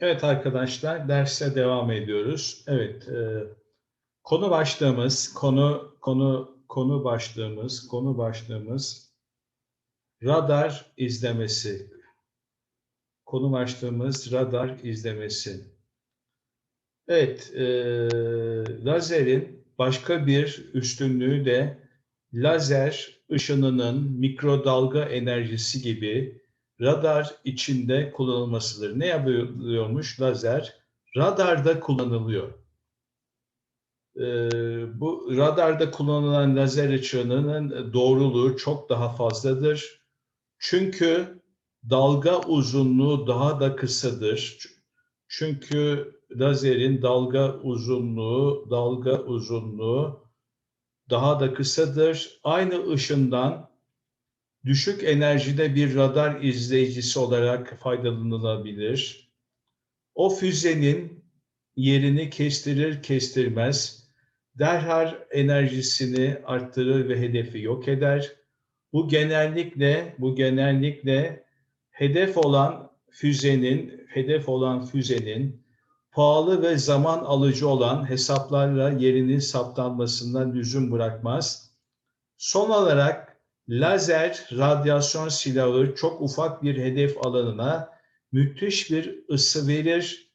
Evet arkadaşlar derse devam ediyoruz. Evet e, konu başlığımız konu konu konu başlığımız konu başlığımız radar izlemesi. Konu başlığımız radar izlemesi. Evet e, lazerin başka bir üstünlüğü de lazer ışınının mikrodalga enerjisi gibi radar içinde kullanılmasıdır. Ne yapıyormuş lazer? Radarda kullanılıyor. Ee, bu radarda kullanılan lazer ışınının doğruluğu çok daha fazladır. Çünkü dalga uzunluğu daha da kısadır. Çünkü lazerin dalga uzunluğu, dalga uzunluğu daha da kısadır. Aynı ışından düşük enerjide bir radar izleyicisi olarak faydalanılabilir. O füzenin yerini kestirir kestirmez derhal enerjisini arttırır ve hedefi yok eder. Bu genellikle bu genellikle hedef olan füzenin hedef olan füzenin pahalı ve zaman alıcı olan hesaplarla yerinin saptanmasından lüzum bırakmaz. Son olarak lazer radyasyon silahı çok ufak bir hedef alanına müthiş bir ısı verir.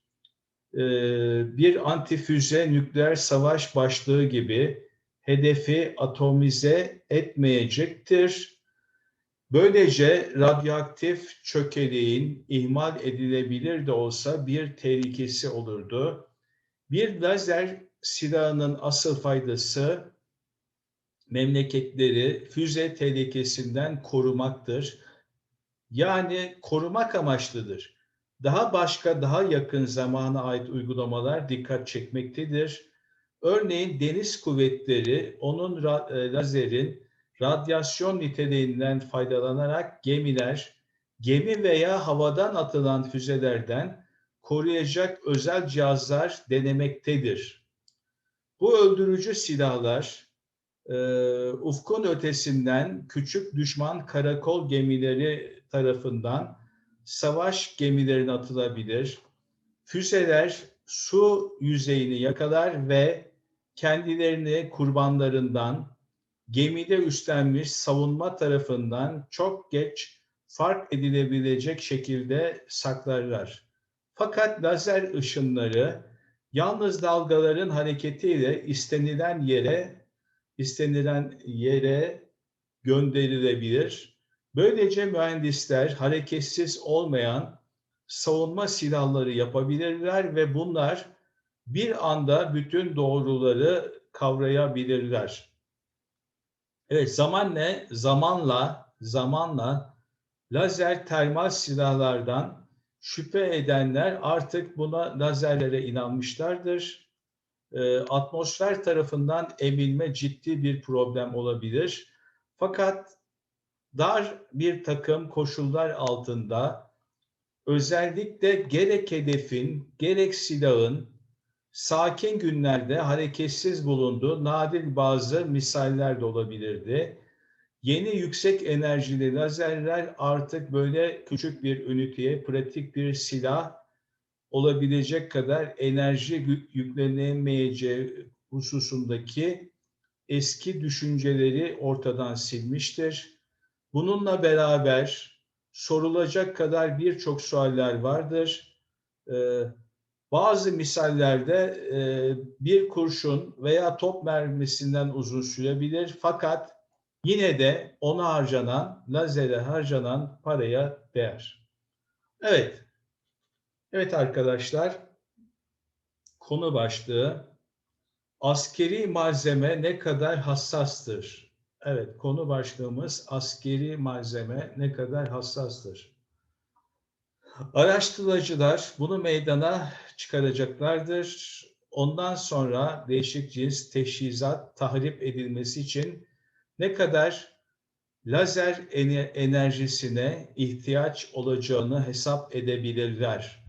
Bir antifüze nükleer savaş başlığı gibi hedefi atomize etmeyecektir. Böylece radyoaktif çökeleğin ihmal edilebilir de olsa bir tehlikesi olurdu. Bir lazer silahının asıl faydası memleketleri füze tehlikesinden korumaktır. Yani korumak amaçlıdır. Daha başka, daha yakın zamana ait uygulamalar dikkat çekmektedir. Örneğin deniz kuvvetleri onun lazerin radyasyon niteliğinden faydalanarak gemiler, gemi veya havadan atılan füzelerden koruyacak özel cihazlar denemektedir. Bu öldürücü silahlar e, ufkun ötesinden küçük düşman karakol gemileri tarafından savaş gemilerine atılabilir. Füzeler su yüzeyini yakalar ve kendilerini kurbanlarından gemide üstlenmiş savunma tarafından çok geç fark edilebilecek şekilde saklarlar. Fakat lazer ışınları yalnız dalgaların hareketiyle istenilen yere istenilen yere gönderilebilir. Böylece mühendisler hareketsiz olmayan savunma silahları yapabilirler ve bunlar bir anda bütün doğruları kavrayabilirler. Evet zaman ne? Zamanla, zamanla lazer termal silahlardan şüphe edenler artık buna lazerlere inanmışlardır. E, atmosfer tarafından emilme ciddi bir problem olabilir. Fakat dar bir takım koşullar altında özellikle gerek hedefin gerek silahın sakin günlerde hareketsiz bulunduğu nadir bazı misaller de olabilirdi. Yeni yüksek enerjili lazerler artık böyle küçük bir üniteye pratik bir silah olabilecek kadar enerji yüklenemeyeceği hususundaki eski düşünceleri ortadan silmiştir. Bununla beraber sorulacak kadar birçok sualler vardır. Ee, bazı misallerde e, bir kurşun veya top mermisinden uzun sürebilir fakat yine de ona harcanan, lazere harcanan paraya değer. Evet, Evet arkadaşlar, konu başlığı askeri malzeme ne kadar hassastır? Evet, konu başlığımız askeri malzeme ne kadar hassastır? Araştırmacılar bunu meydana çıkaracaklardır. Ondan sonra değişik cins teşhizat tahrip edilmesi için ne kadar lazer enerjisine ihtiyaç olacağını hesap edebilirler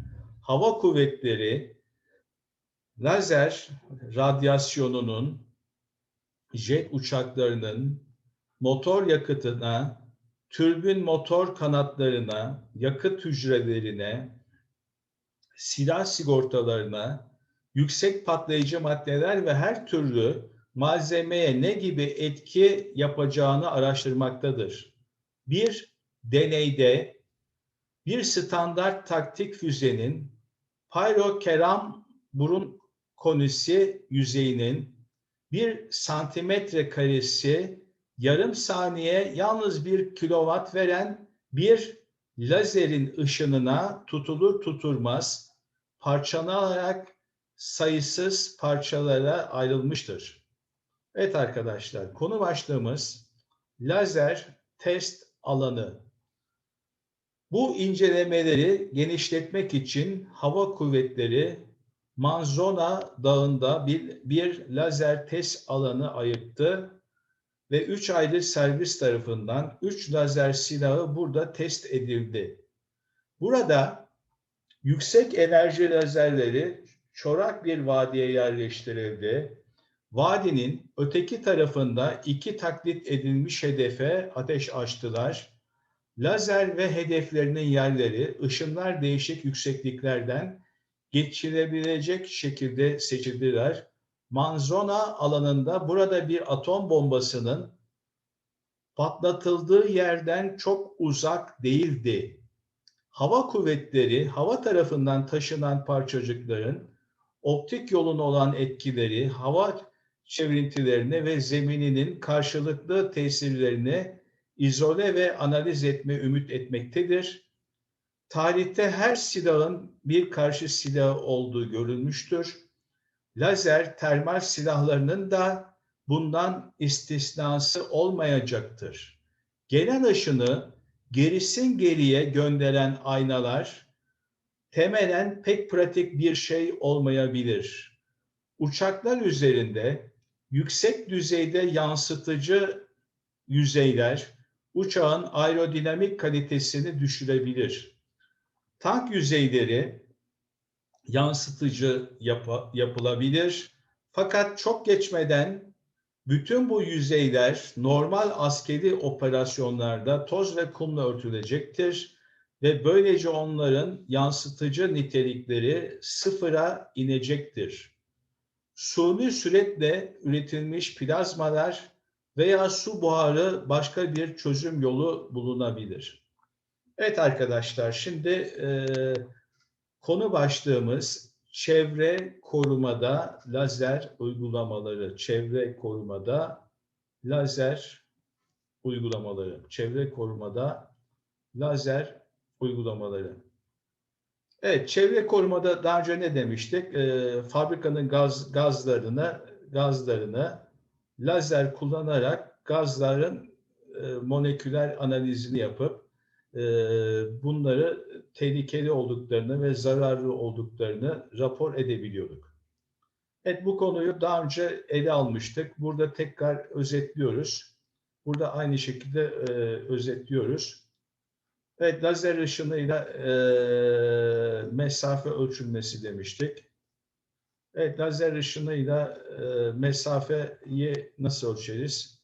hava kuvvetleri lazer radyasyonunun jet uçaklarının motor yakıtına, türbün motor kanatlarına, yakıt hücrelerine, silah sigortalarına, yüksek patlayıcı maddeler ve her türlü malzemeye ne gibi etki yapacağını araştırmaktadır. Bir deneyde bir standart taktik füzenin pyrokeram burun konisi yüzeyinin bir santimetre karesi yarım saniye yalnız bir kilowatt veren bir lazerin ışınına tutulur tutulmaz parçalanarak sayısız parçalara ayrılmıştır. Evet arkadaşlar konu başlığımız lazer test alanı. Bu incelemeleri genişletmek için hava kuvvetleri Manzona Dağı'nda bir, bir lazer test alanı ayırttı ve 3 ayrı servis tarafından 3 lazer silahı burada test edildi. Burada yüksek enerji lazerleri çorak bir vadiye yerleştirildi. Vadinin öteki tarafında iki taklit edilmiş hedefe ateş açtılar. Lazer ve hedeflerinin yerleri ışınlar değişik yüksekliklerden geçirebilecek şekilde seçildiler. Manzona alanında burada bir atom bombasının patlatıldığı yerden çok uzak değildi. Hava kuvvetleri hava tarafından taşınan parçacıkların optik yolun olan etkileri, hava çevrintilerine ve zemininin karşılıklı tesirlerini izole ve analiz etme ümit etmektedir. Tarihte her silahın bir karşı silah olduğu görülmüştür. Lazer termal silahlarının da bundan istisnası olmayacaktır. Gelen ışını gerisin geriye gönderen aynalar temelen pek pratik bir şey olmayabilir. Uçaklar üzerinde yüksek düzeyde yansıtıcı yüzeyler uçağın aerodinamik kalitesini düşürebilir. Tank yüzeyleri yansıtıcı yap yapılabilir. Fakat çok geçmeden bütün bu yüzeyler normal askeri operasyonlarda toz ve kumla örtülecektir ve böylece onların yansıtıcı nitelikleri sıfıra inecektir. Suni süretle üretilmiş plazmalar veya su buharı başka bir çözüm yolu bulunabilir. Evet arkadaşlar şimdi e, konu başlığımız çevre korumada lazer uygulamaları. Çevre korumada lazer uygulamaları. Çevre korumada lazer uygulamaları. Evet, çevre korumada daha önce ne demiştik? E, fabrikanın gaz gazlarını gazlarını lazer kullanarak gazların e, moleküler analizini yapıp e, bunları tehlikeli olduklarını ve zararlı olduklarını rapor edebiliyorduk. Evet bu konuyu daha önce ele almıştık. Burada tekrar özetliyoruz. Burada aynı şekilde e, özetliyoruz. Evet lazer ışınıyla e, mesafe ölçülmesi demiştik. Evet lazer ışınıyla e, mesafeyi nasıl ölçeriz?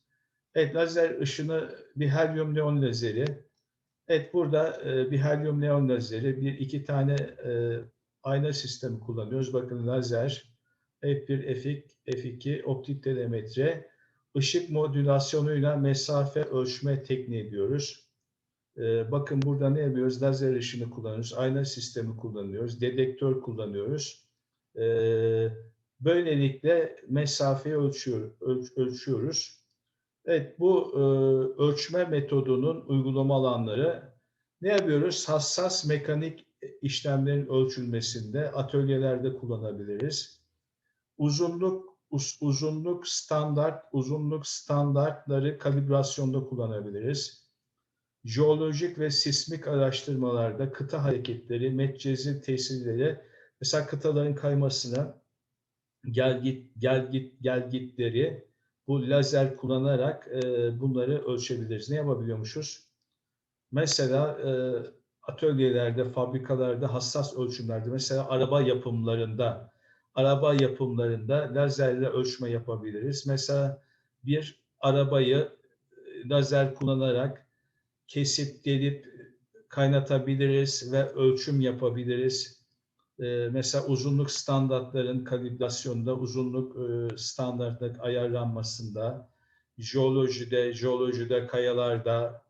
Evet lazer ışını bir helyum neon lazeri. Evet burada e, bir helyum neon lazeri, bir iki tane e, ayna sistemi kullanıyoruz. Bakın lazer, F1, F2, F2 optik telemetre, ışık modülasyonuyla mesafe ölçme tekniği diyoruz. E, bakın burada ne yapıyoruz? Lazer ışını kullanıyoruz, ayna sistemi kullanıyoruz, dedektör kullanıyoruz. E, böylelikle mesafeyi ölçüyor, ölç, ölçüyoruz. Evet, bu e, ölçme metodunun uygulama alanları ne yapıyoruz? Hassas mekanik işlemlerin ölçülmesinde atölyelerde kullanabiliriz. Uzunluk uz, uzunluk standart uzunluk standartları kalibrasyonda kullanabiliriz. Jeolojik ve sismik araştırmalarda kıta hareketleri, metcezi tesirleri, mesela kıtaların kaymasına gel git gel git gel gitleri bu lazer kullanarak e, bunları ölçebiliriz. Ne yapabiliyormuşuz? Mesela e, atölyelerde, fabrikalarda hassas ölçümlerde, mesela araba yapımlarında, araba yapımlarında lazerle ölçme yapabiliriz. Mesela bir arabayı e, lazer kullanarak kesip delip kaynatabiliriz ve ölçüm yapabiliriz. E, mesela uzunluk standartların kalibrasyonunda, uzunluk e, standartının ayarlanmasında, jeolojide, jeolojide, kayalarda,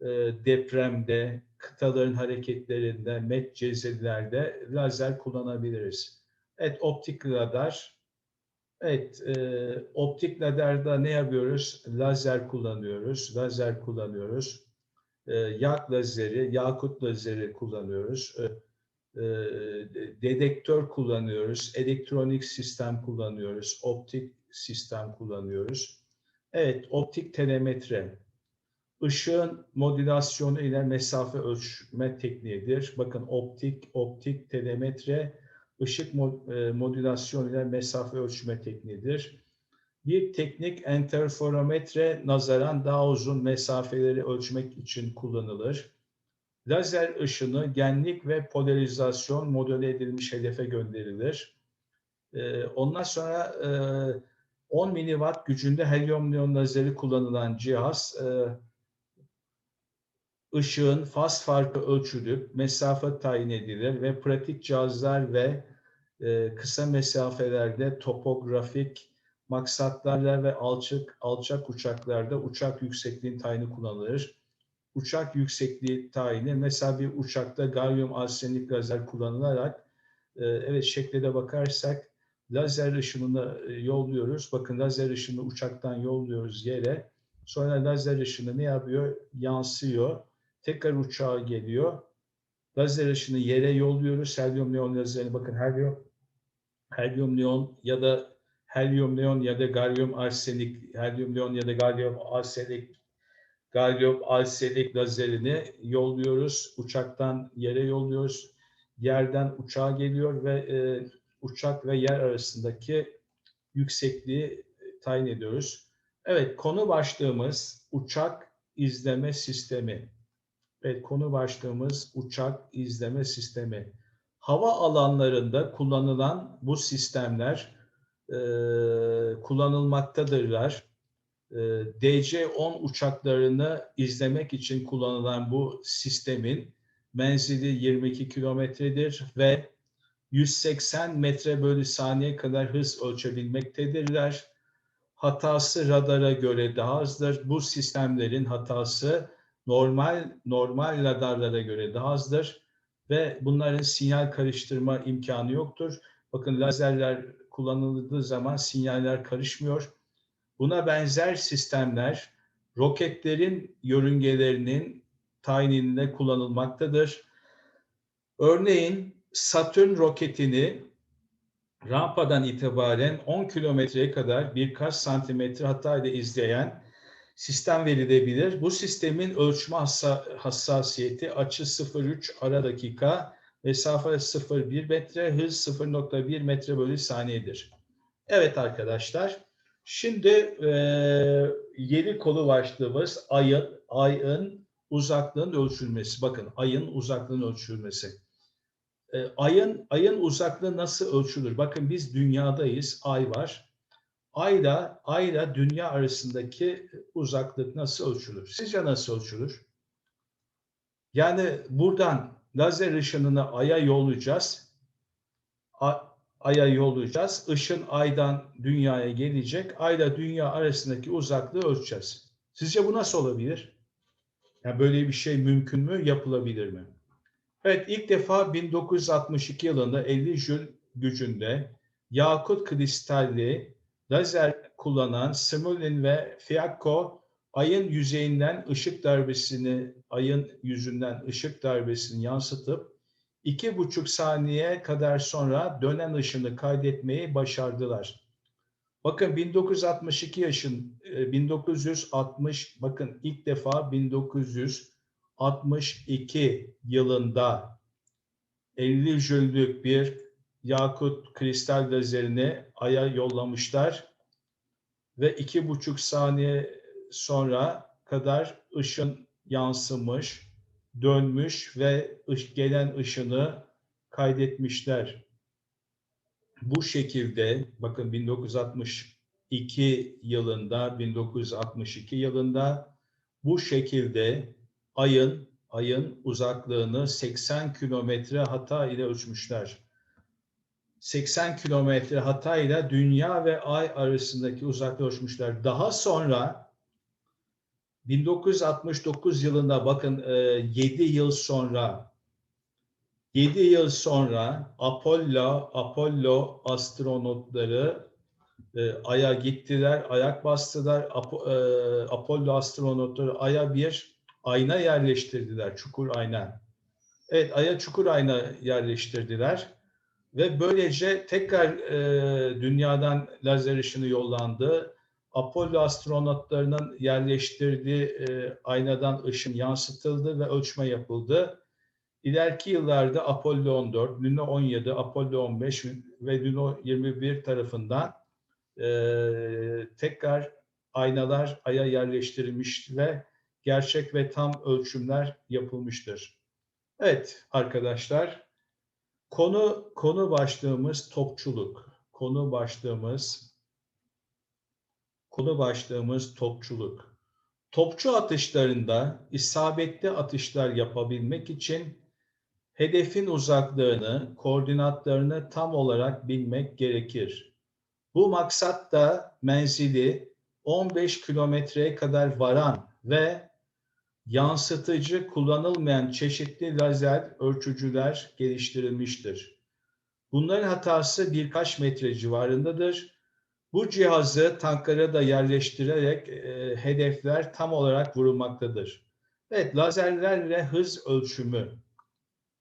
e, depremde, kıtaların hareketlerinde, met cezelilerde lazer kullanabiliriz. Evet, optik radar. Evet, e, optik radarda ne yapıyoruz? Lazer kullanıyoruz, lazer kullanıyoruz. E, yak lazeri, yakut lazeri kullanıyoruz. E, e, dedektör kullanıyoruz, elektronik sistem kullanıyoruz, optik sistem kullanıyoruz. Evet, optik telemetre. Işığın modülasyonu ile mesafe ölçme tekniğidir. Bakın optik, optik telemetre, ışık modülasyonu ile mesafe ölçme tekniğidir. Bir teknik interferometre nazaran daha uzun mesafeleri ölçmek için kullanılır. Lazer ışını genlik ve polarizasyon modele edilmiş hedefe gönderilir. Ee, ondan sonra e, 10 miliwatt gücünde helyum neon lazeri kullanılan cihaz e, ışığın faz farkı ölçülüp mesafe tayin edilir ve pratik cihazlar ve e, kısa mesafelerde topografik maksatlarla ve alçak alçak uçaklarda uçak yüksekliğin tayini kullanılır. Uçak yüksekliği tayini mesela bir uçakta galyum arsenik lazer kullanılarak e, evet şekle de bakarsak lazer ışınını e, yolluyoruz. Bakın lazer ışını uçaktan yolluyoruz yere. Sonra lazer ışını ne yapıyor? Yansıyor. Tekrar uçağa geliyor. Lazer ışını yere yolluyoruz. Helyum neon lazerini bakın helyum helyum neon ya da helyum neon ya da galyum arsenik, helyum neon ya da galyum arsenik, galyum arsenik lazerini yolluyoruz. Uçaktan yere yolluyoruz. Yerden uçağa geliyor ve e, uçak ve yer arasındaki yüksekliği tayin ediyoruz. Evet, konu başlığımız uçak izleme sistemi. Evet, konu başlığımız uçak izleme sistemi. Hava alanlarında kullanılan bu sistemler e, kullanılmaktadırlar. E, DC-10 uçaklarını izlemek için kullanılan bu sistemin menzili 22 kilometredir ve 180 metre bölü saniye kadar hız ölçebilmektedirler. Hatası radara göre daha azdır. Bu sistemlerin hatası normal normal radarlara göre daha azdır ve bunların sinyal karıştırma imkanı yoktur. Bakın lazerler kullanıldığı zaman sinyaller karışmıyor. Buna benzer sistemler roketlerin yörüngelerinin tayininde kullanılmaktadır. Örneğin Satürn roketini rampadan itibaren 10 kilometreye kadar birkaç santimetre hatayla izleyen sistem verilebilir. Bu sistemin ölçme hassasiyeti açı 0,3 ara dakika, mesafe 0,1 metre, hız 0,1 metre bölü saniyedir. Evet arkadaşlar, şimdi e, yeni konu başlığımız ayın, ayın uzaklığın ölçülmesi. Bakın ayın uzaklığın ölçülmesi. E, ayın ayın uzaklığı nasıl ölçülür? Bakın biz dünyadayız, ay var. Ayla ayla dünya arasındaki uzaklık nasıl ölçülür? Sizce nasıl ölçülür? Yani buradan lazer ışınını aya yollayacağız. Ay'a yollayacağız. Işın aydan dünyaya gelecek. Ayla dünya arasındaki uzaklığı ölçeceğiz. Sizce bu nasıl olabilir? Yani böyle bir şey mümkün mü? Yapılabilir mi? Evet ilk defa 1962 yılında 50 jül gücünde yakut kristalli lazer kullanan Smolin ve Fiacco ayın yüzeyinden ışık darbesini, ayın yüzünden ışık darbesini yansıtıp iki buçuk saniye kadar sonra dönen ışını kaydetmeyi başardılar. Bakın 1962 yaşın 1960 e, bakın ilk defa 1962 yılında 50 jüllük bir yakut kristal lazerini Ay'a yollamışlar ve iki buçuk saniye sonra kadar ışın yansımış, dönmüş ve gelen ışını kaydetmişler. Bu şekilde bakın 1962 yılında 1962 yılında bu şekilde ayın ayın uzaklığını 80 kilometre hata ile ölçmüşler. 80 kilometre hatayla dünya ve ay arasındaki uzaklığı ölçmüşler. Daha sonra 1969 yılında bakın 7 yıl sonra 7 yıl sonra Apollo Apollo astronotları e, Ay'a gittiler, ayak bastılar. E, Apollo astronotları Ay'a bir ayna yerleştirdiler, çukur ayna. Evet, Ay'a çukur ayna yerleştirdiler ve böylece tekrar e, dünyadan lazer ışını yollandı. Apollo astronotlarının yerleştirdiği e, aynadan ışın yansıtıldı ve ölçme yapıldı. İleriki yıllarda Apollo 14, Luno 17, Apollo 15 ve Luno 21 tarafından e, tekrar aynalar aya yerleştirilmiş ve gerçek ve tam ölçümler yapılmıştır. Evet arkadaşlar, konu konu başlığımız topçuluk. Konu başlığımız konu başlığımız topçuluk. Topçu atışlarında isabetli atışlar yapabilmek için hedefin uzaklığını, koordinatlarını tam olarak bilmek gerekir. Bu maksat da menzili 15 kilometreye kadar varan ve yansıtıcı kullanılmayan çeşitli lazer ölçücüler geliştirilmiştir. Bunların hatası birkaç metre civarındadır. Bu cihazı tanklara da yerleştirerek e, hedefler tam olarak vurulmaktadır. Evet, lazerlerle hız ölçümü.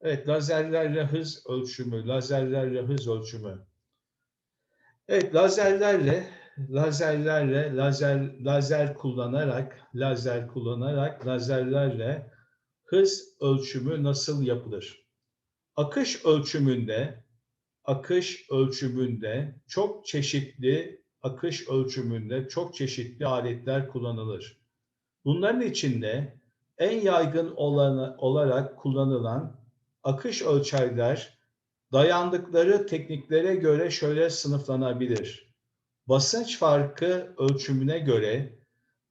Evet, lazerlerle hız ölçümü, lazerlerle hız ölçümü. Evet, lazerlerle, lazerlerle, lazer, lazer kullanarak, lazer kullanarak, lazerlerle hız ölçümü nasıl yapılır? Akış ölçümünde, akış ölçümünde çok çeşitli, akış ölçümünde çok çeşitli aletler kullanılır. Bunların içinde en yaygın olanı, olarak kullanılan akış ölçerler dayandıkları tekniklere göre şöyle sınıflanabilir. Basınç farkı ölçümüne göre,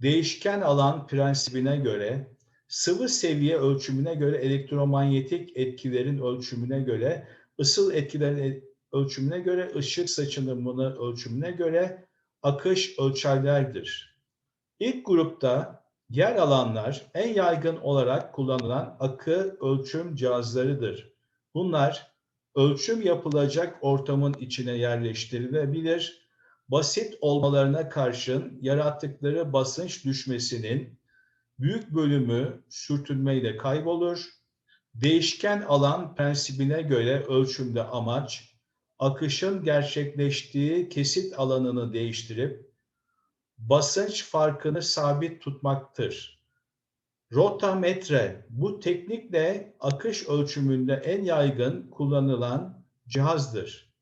değişken alan prensibine göre, sıvı seviye ölçümüne göre, elektromanyetik etkilerin ölçümüne göre, ısıl etkilerin ölçümüne göre, ışık saçınımını ölçümüne göre akış ölçerlerdir. İlk grupta yer alanlar en yaygın olarak kullanılan akı ölçüm cihazlarıdır. Bunlar ölçüm yapılacak ortamın içine yerleştirilebilir. Basit olmalarına karşın yarattıkları basınç düşmesinin büyük bölümü sürtünmeyle kaybolur. Değişken alan prensibine göre ölçümde amaç, akışın gerçekleştiği kesit alanını değiştirip basınç farkını sabit tutmaktır. Rotametre bu teknikle akış ölçümünde en yaygın kullanılan cihazdır.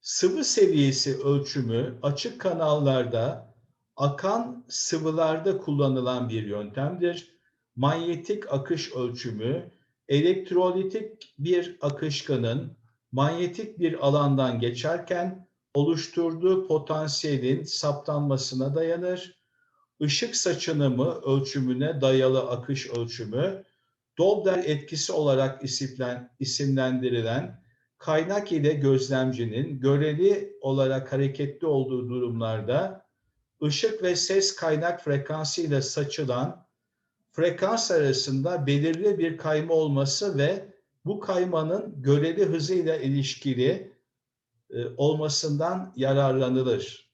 Sıvı seviyesi ölçümü açık kanallarda akan sıvılarda kullanılan bir yöntemdir. Manyetik akış ölçümü elektrolitik bir akışkanın manyetik bir alandan geçerken oluşturduğu potansiyelin saptanmasına dayanır. Işık saçınımı ölçümüne dayalı akış ölçümü, Doppler etkisi olarak isimlendirilen kaynak ile gözlemcinin göreli olarak hareketli olduğu durumlarda ışık ve ses kaynak frekansı ile saçılan frekans arasında belirli bir kayma olması ve bu kaymanın göreli hızıyla ilişkili e, olmasından yararlanılır.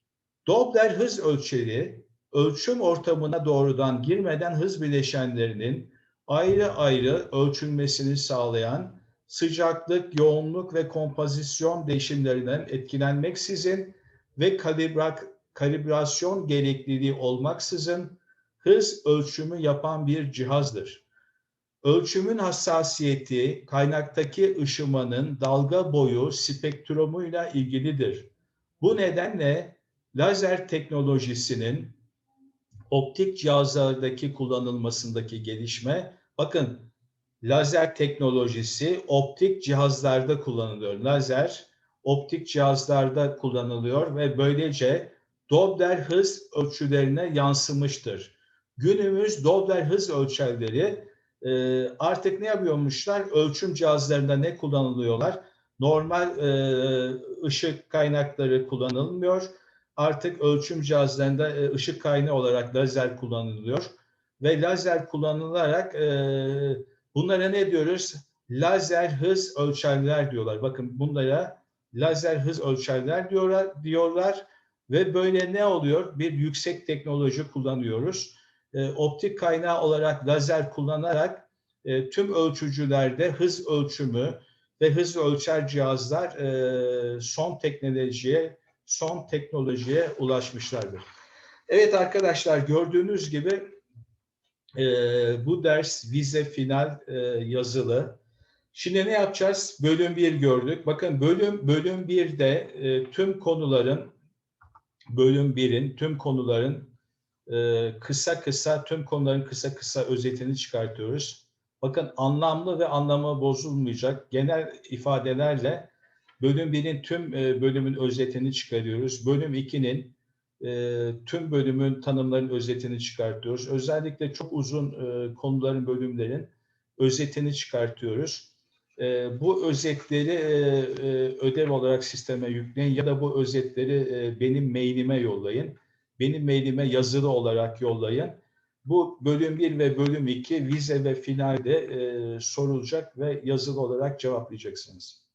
Doppler hız ölçeri ölçüm ortamına doğrudan girmeden hız bileşenlerinin ayrı ayrı ölçülmesini sağlayan sıcaklık, yoğunluk ve kompozisyon değişimlerinden etkilenmeksizin ve kalibra kalibrasyon gerekliliği olmaksızın hız ölçümü yapan bir cihazdır. Ölçümün hassasiyeti kaynaktaki ışımanın dalga boyu spektrumuyla ilgilidir. Bu nedenle lazer teknolojisinin optik cihazlardaki kullanılmasındaki gelişme, bakın lazer teknolojisi optik cihazlarda kullanılıyor. Lazer optik cihazlarda kullanılıyor ve böylece Doppler hız ölçülerine yansımıştır. Günümüz Doppler hız ölçerleri e, artık ne yapıyormuşlar? Ölçüm cihazlarında ne kullanılıyorlar? normal e, ışık kaynakları kullanılmıyor. Artık ölçüm cihazlarında e, ışık kaynağı olarak lazer kullanılıyor. Ve lazer kullanılarak e, bunlara ne diyoruz? Lazer hız ölçerler diyorlar. Bakın bunlara lazer hız ölçerler diyorlar, diyorlar ve böyle ne oluyor? Bir yüksek teknoloji kullanıyoruz. E, optik kaynağı olarak lazer kullanarak e, tüm ölçücülerde hız ölçümü ve hız ölçer cihazlar e, son teknolojiye son teknolojiye ulaşmışlardır. Evet arkadaşlar gördüğünüz gibi bu ders vize final yazılı. Şimdi ne yapacağız? Bölüm 1 gördük. Bakın bölüm bölüm 1'de e, tüm konuların bölüm 1'in tüm konuların kısa kısa tüm konuların kısa kısa özetini çıkartıyoruz. Bakın anlamlı ve anlamı bozulmayacak genel ifadelerle bölüm 1'in tüm e, bölümün özetini çıkarıyoruz. Bölüm 2'nin e, tüm bölümün tanımların özetini çıkartıyoruz. Özellikle çok uzun e, konuların bölümlerin özetini çıkartıyoruz. E, bu özetleri e, e, ödev olarak sisteme yükleyin ya da bu özetleri e, benim mailime yollayın. Benim mailime yazılı olarak yollayın. Bu bölüm 1 ve bölüm 2 vize ve finalde e, sorulacak ve yazılı olarak cevaplayacaksınız.